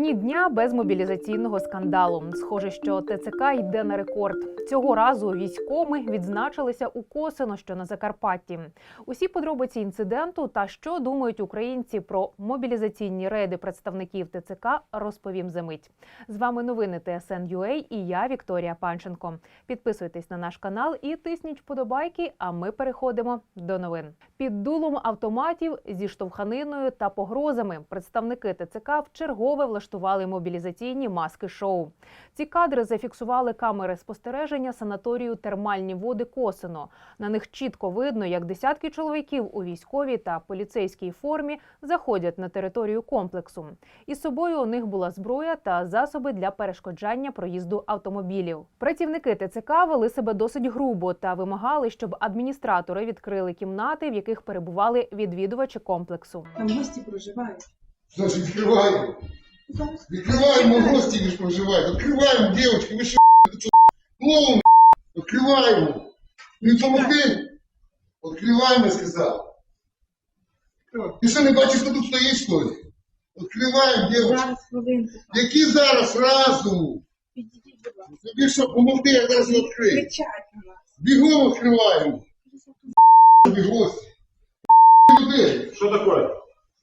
Ні дня без мобілізаційного скандалу. Схоже, що ТЦК йде на рекорд. Цього разу військоми відзначилися у Косино, що на Закарпатті. Усі подробиці інциденту та що думають українці про мобілізаційні рейди представників ТЦК розповім за мить. З вами новини ТСН.UA і я Вікторія Панченко. Підписуйтесь на наш канал і тисніть вподобайки. А ми переходимо до новин. Під дулом автоматів зі штовханиною та погрозами представники ТЦК в чергове влаштували мобілізаційні маски шоу. Ці кадри зафіксували камери спостереження санаторію термальні води Косино. На них чітко видно, як десятки чоловіків у військовій та поліцейській формі заходять на територію комплексу. Із собою у них була зброя та засоби для перешкоджання проїзду автомобілів. Працівники ТЦК вели себе досить грубо та вимагали, щоб адміністратори відкрили кімнати, в яких перебували відвідувачі комплексу. Там гості проживають. Значит, открываем. Открываем, мы гости лишь проживают. Открываем, девочки, вы что, это что, клоун, Открываем. Не помогли? Открываем, я сказал. Ти що не бачиш, хто тут стоїть, що ли? Открываем, девочки. Зараз хвилинку. Які зараз разу? Підійдіть, будь ласка. Тобі що, помогти, я зараз відкрию. Кричать на нас. Бігом відкриваємо. Гості. Людей. Що таке?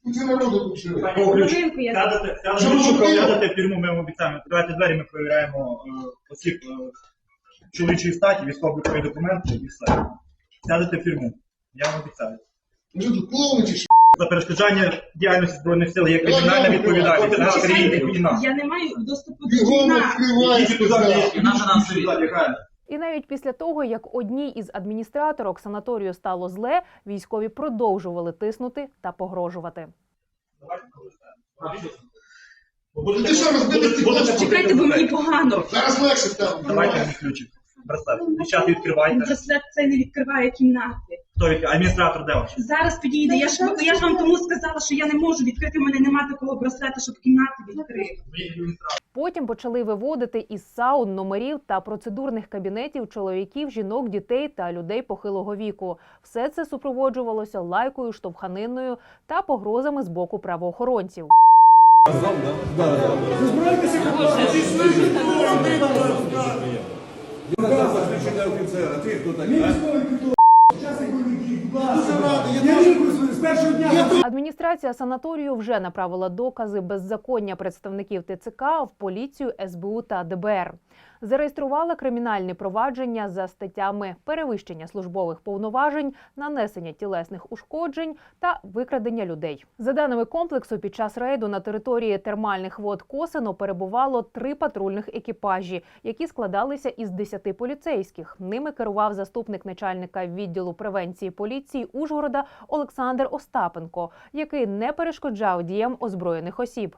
Куча народу тут живе. По ключ. Хвилинку я Сядете, Що ви що робили? сядете в тюрму, ми вам обіцяємо. Давайте двері, ми перевіряємо е, осіб е, чоловічої статі, військово-облікові документи і все. Сядете в тюрму. Я вам обіцяю. Ви що тут клоуни чи що? За перешкоджання діяльності Збройних сил є кримінальна відповідальність. Війна. Я не маю доступу до Бігом вікна. туди, сказав. і наша нам лягає. І навіть після того, як одній із адміністраторок санаторію стало зле, військові продовжували тиснути та погрожувати. Ти що, розбити? Чекайте, бо мені погано. Зараз легше стало. Давайте відключимо. Браслет. Дівчата відкривайте. Браслет це не відкриває кімнати. Хто відкриває? Адміністратор де ваш? Зараз підійде. Я ж, я ж вам тому сказала, що я не можу відкрити. У мене немає такого браслета, щоб кімнати відкрити. Потім почали виводити із саун, номерів та процедурних кабінетів чоловіків, жінок, дітей та людей похилого віку. Все це супроводжувалося лайкою, штовханиною та погрозами з боку правоохоронців. Адміністрація санаторію вже направила докази беззаконня представників ТЦК в поліцію, СБУ та ДБР. Зареєструвала кримінальні провадження за статтями перевищення службових повноважень, нанесення тілесних ушкоджень та викрадення людей. За даними комплексу, під час рейду на території термальних вод Косино перебувало три патрульних екіпажі, які складалися із 10 поліцейських. Ними керував заступник начальника відділу превенції поліції Ужгорода Олександр Остапенко, який не перешкоджав діям озброєних осіб.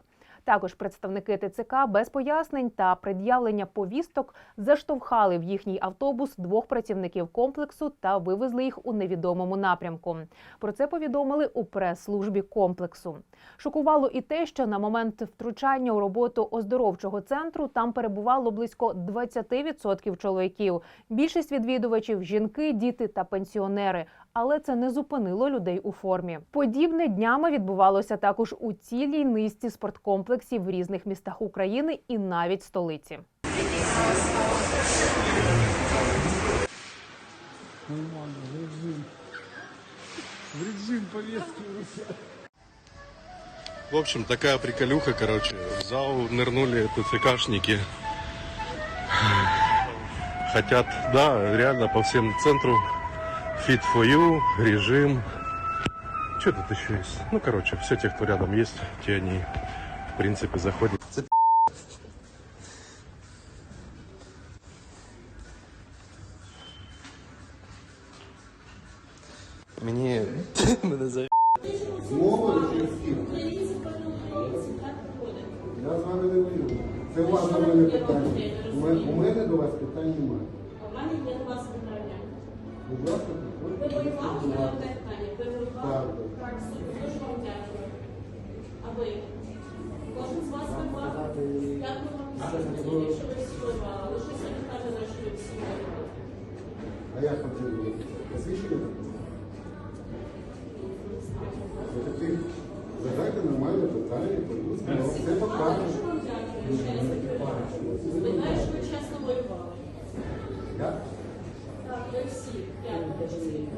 Також представники ТЦК без пояснень та пред'явлення повісток заштовхали в їхній автобус двох працівників комплексу та вивезли їх у невідомому напрямку. Про це повідомили у прес-службі комплексу. Шокувало і те, що на момент втручання у роботу оздоровчого центру там перебувало близько 20% чоловіків. Більшість відвідувачів жінки, діти та пенсіонери. Але це не зупинило людей у формі. Подібне днями відбувалося також у цілій низці спорткомплексів в різних містах України і навіть столиці. В общем, такая приколюха, короче. В зал нырнули ТЦКшники. Хотят, да, реально по всем центру. Fit for you, режим. Что тут еще есть? Ну, короче, все те, кто рядом есть, те они, в принципе, заходят. Мені мене за Змова чи всі? Я з вами не воюю. Це у вас до мене питання. У мене, у мене до вас питань немає. У мене є до вас питання. Будь ласка, Ви приходьте. воювали на одне питання? Ви воювали? Так, Так, супер. Дуже вам дякую. А ви? Кожен з вас воював? Як ви вам писали, що ви всі воювали? Але що сьогодні каже, що ви всі воювали? А як там це буде? Посвідчення? Ви задайте нормальне питання, будь ласка, я вам все покажу. Сподіваюся, що ви чесно воювали. Так, ви всі, п'ятеро чоловік,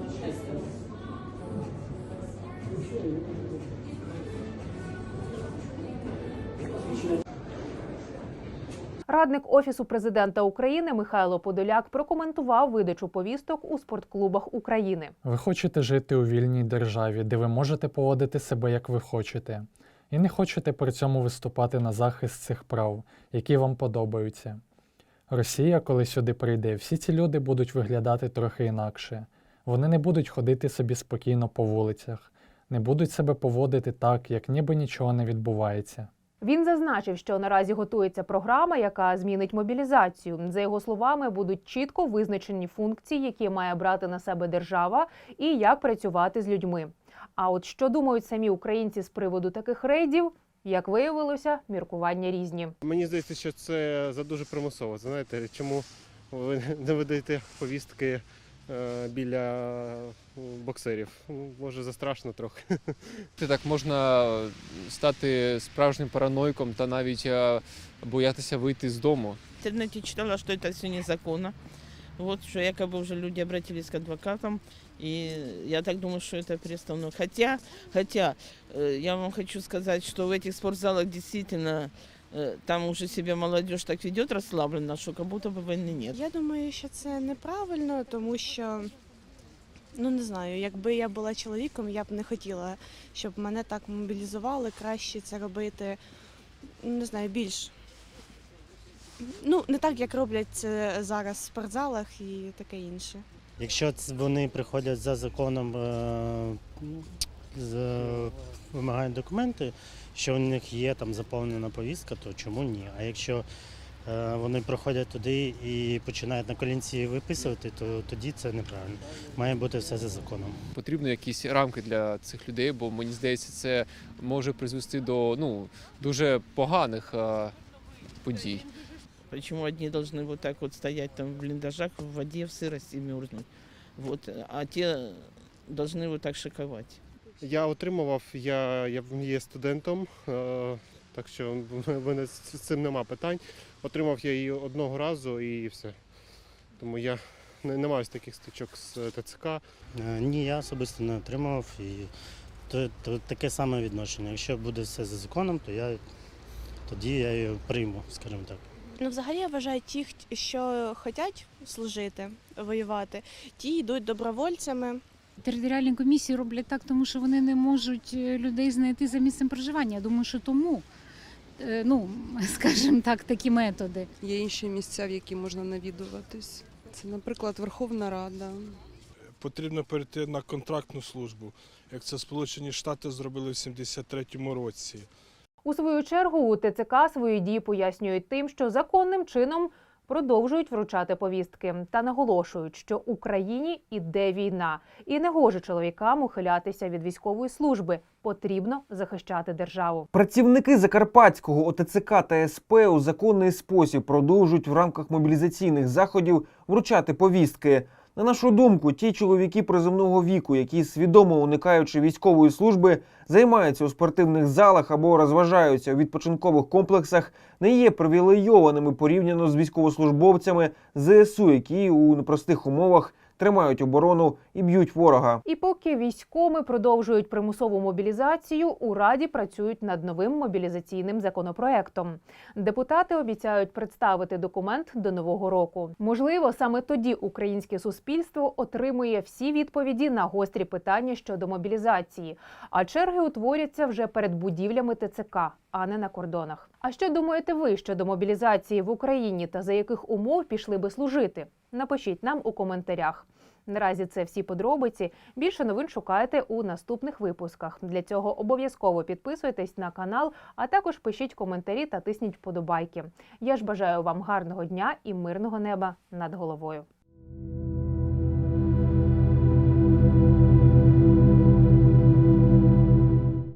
Радник офісу президента України Михайло Подоляк прокоментував видачу повісток у спортклубах України. Ви хочете жити у вільній державі, де ви можете поводити себе як ви хочете, і не хочете при цьому виступати на захист цих прав, які вам подобаються. Росія, коли сюди прийде, всі ці люди будуть виглядати трохи інакше. Вони не будуть ходити собі спокійно по вулицях, не будуть себе поводити так, як ніби нічого не відбувається. Він зазначив, що наразі готується програма, яка змінить мобілізацію. За його словами, будуть чітко визначені функції, які має брати на себе держава, і як працювати з людьми. А от що думають самі українці з приводу таких рейдів, як виявилося, міркування різні. Мені здається, що це за дуже примусово. Знаєте, чому ви не видаєте повістки біля боксерів? Ну, Може, застрашно трохи. Так можна стати справжнім параноїком та навіть е, боятися вийти з дому. В интернете читала, что это все незаконно. Вот, что якобы уже люди обратились к адвокатам, и я так думаю, что это переставно. Хотя, хотя, э, я вам хочу сказать, что в этих спортзалах действительно э, там уже себя молодежь так ведет расслабленно, что как будто бы войны нет. Я думаю, що це неправильно, тому що ну не знаю, якби я була чоловіком, я б не хотіла, щоб мене так мобілізували. Краще це робити, ну, не знаю, більш. Ну, не так, як роблять це зараз в спортзалах і таке інше. Якщо вони приходять за законом, е, вимагають документи, що у них є там заповнена повістка, то чому ні? А якщо е, вони проходять туди і починають на колінці виписувати, то тоді це неправильно. Має бути все за законом. Потрібно якісь рамки для цих людей, бо мені здається, це може призвести до ну, дуже поганих е, подій. Почему одни должны вот так вот стоять там в блиндажах, в воде, в сырости мерзнуть, вот, а те должны вот так шиковать. Я отримував, я, я є студентом, е, так що в мене з цим нема питань. Отримав я її одного разу і все. Тому я не, не маю таких стичок з ТЦК. Е, Ні, я особисто не отримував і то, то таке саме відношення. Якщо буде все за законом, то я тоді я її прийму, скажімо так. Ну, взагалі я вважаю, ті, що хочуть служити, воювати, ті йдуть добровольцями. Територіальні комісії роблять так, тому що вони не можуть е, людей знайти за місцем проживання. Я думаю, що тому, е, ну, скажімо так, такі методи. Є інші місця, в які можна навідуватись. Це, наприклад, Верховна Рада. потрібно перейти на контрактну службу, як це Сполучені Штати зробили в 73-му році. У свою чергу у ТЦК свої дії пояснюють тим, що законним чином продовжують вручати повістки та наголошують, що Україні іде війна, і не гоже чоловікам ухилятися від військової служби. Потрібно захищати державу. Працівники Закарпатського ОТЦК та СП у законний спосіб продовжують в рамках мобілізаційних заходів вручати повістки. На нашу думку, ті чоловіки приземного віку, які свідомо уникаючи військової служби, займаються у спортивних залах або розважаються у відпочинкових комплексах, не є привілейованими порівняно з військовослужбовцями ЗСУ, які у непростих умовах тримають оборону і б'ють ворога. І поки військоми продовжують примусову мобілізацію, у раді працюють над новим мобілізаційним законопроектом. Депутати обіцяють представити документ до нового року. Можливо, саме тоді українське суспільство отримує всі відповіді на гострі питання щодо мобілізації, а черги утворяться вже перед будівлями ТЦК, а не на кордонах. А що думаєте ви щодо мобілізації в Україні та за яких умов пішли би служити? Напишіть нам у коментарях. Наразі це всі подробиці. Більше новин шукайте у наступних випусках. Для цього обов'язково підписуйтесь на канал, а також пишіть коментарі та тисніть вподобайки. Я ж бажаю вам гарного дня і мирного неба над головою.